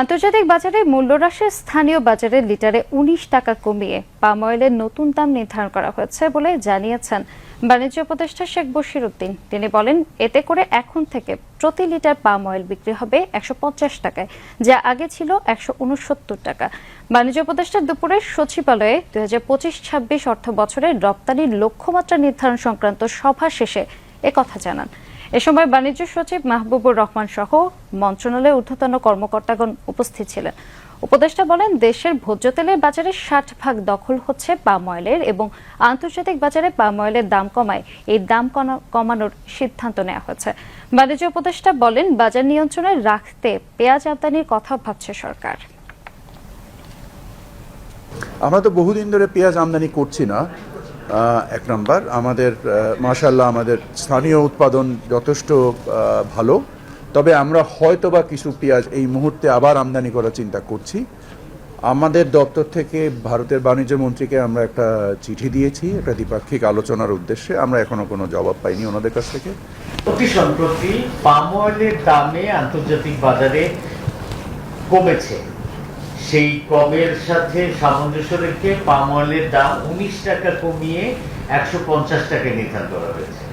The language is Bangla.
আন্তর্জাতিক বাজারে মূল্যহ্রাসে স্থানীয় বাজারে লিটারে উনিশ টাকা কমিয়ে পাম অয়েলের নতুন দাম নির্ধারণ করা হয়েছে বলে জানিয়েছেন বাণিজ্য উপদেষ্টা শেখ বশির উদ্দিন তিনি বলেন, এতে করে এখন থেকে প্রতি লিটার পাম অয়েল বিক্রি হবে একশো পঞ্চাশ টাকায়, যা আগে ছিল একশো উনসত্তর টাকা। বাণিজ্য উপদেষ্টা দুপুরে সচিবালয়ে দুই হাজার পঁচিশ ছাব্বিশ অর্থ বছরের রপ্তানির লক্ষ্যমাত্রা নির্ধারণ সংক্রান্ত সভা শেষে একথা জানান। এ সময় বাণিজ্য সচিব মাহবুবুর রহমান সহ মন্ত্রণালয়ের ঊর্ধ্বতন কর্মকর্তাগণ উপস্থিত ছিলেন। উপদেষ্টা বলেন, দেশের ভোজ্য তেলের বাজারে ষাট ভাগ দখল হচ্ছে পাম অয়েলের এবং আন্তর্জাতিক বাজারে পাম অয়েলের দাম কমায়। এই দাম কমানোর সিদ্ধান্ত নেওয়া হয়েছে। বাণিজ্য উপদেষ্টা বলেন, বাজার নিয়ন্ত্রণে রাখতে পেঁয়াজ আমদানির কথা ভাবছে সরকার। আমরা তো বহুদিন ধরে পেঁয়াজ আমদানি করছি না। এক নম্বর। আমাদের মাশাল্লাহ আমাদের স্থানীয় উৎপাদন যথেষ্ট ভালো। তবে আমরা হয়তো বা কিছু পেঁয়াজ এই মুহূর্তে আবার আমদানি করার চিন্তা করছি। আমাদের দপ্তর থেকে ভারতের বাণিজ্য মন্ত্রীকে আমরা একটা চিঠি দিয়েছি, একটা দ্বিপাক্ষিক আলোচনার উদ্দেশ্যে। আমরা এখনও কোনো জবাব পাইনি ওনাদের কাছ থেকে। অতি সম্প্রতি পাম অয়েলের দামে আন্তর্জাতিক বাজারে কমেছে। সেই কমের সাথে সামঞ্জস্য রেখে পাম অয়েলের দাম উনিশ টাকা কমিয়ে একশো পঞ্চাশ টাকা নির্ধারণ করা হয়েছে।